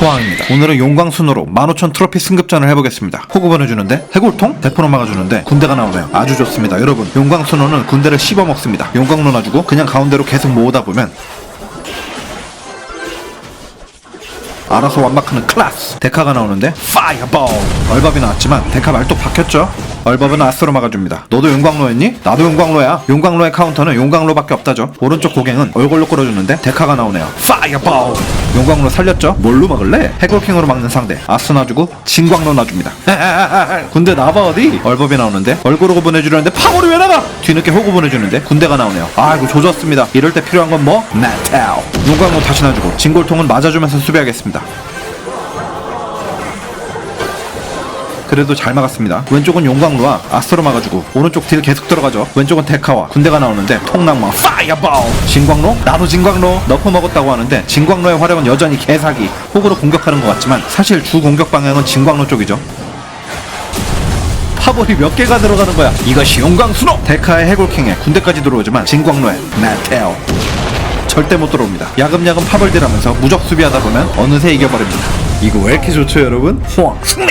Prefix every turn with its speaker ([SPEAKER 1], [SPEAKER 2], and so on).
[SPEAKER 1] 호황입니다. 오늘은 용광순으로 15,000 트로피 승급전을 해보겠습니다. 호구 보내주는데 해골통? 대포로 막아주는데 군대가 나오네요. 아주 좋습니다. 여러분 용광순호는 군대를 씹어먹습니다. 용광로 놔주고 그냥 가운데로 계속 모으다 보면 알아서 완막하는 클라스 데카가 나오는데 파이어볼 얼밥이 나왔지만 데카 말도 박혔죠 얼밥은 아스로 막아줍니다 너도 용광로였니? 나도 용광로야 용광로의 카운터는 용광로밖에 없다죠 오른쪽 고갱은 얼굴로 끌어주는데 데카가 나오네요 파이어볼 용광로 살렸죠? 뭘로 막을래? 해골킹으로 막는 상대 아스 놔주고 진광로 놔줍니다 군대 나봐 어디? 얼밥이 나오는데 얼굴로 보내주려는데 파벌이 왜 나가? 뒤늦게 호구 보내주는데 군대가 나오네요 아이고 조졌습니다 이럴 때 필요한 건 뭐? 메탈 용광로 다시 놔주고 진골통은 맞아주면서 수비하겠습니다 그래도 잘 막았습니다. 왼쪽은 용광로와 아스트로 막아주고 오른쪽 딜 계속 들어가죠. 왼쪽은 데카와 군대가 나오는데 통낭망 파이어볼 진광로 나도 진광로 너프 먹었다고 하는데 진광로의 활약은 여전히 개사기 호구로 공격하는 것 같지만 사실 주 공격 방향은 진광로 쪽이죠. 파벌이 몇 개가 들어가는 거야. 이것이 용광순호 데카의 해골킹에 군대까지 들어오지만 진광로의 메테오 절대 못 들어옵니다. 야금야금 파벌딜하면서 무적 수비하다 보면 어느새 이겨버립니다. 이거 왜 이렇게 좋죠, 여러분? 승리!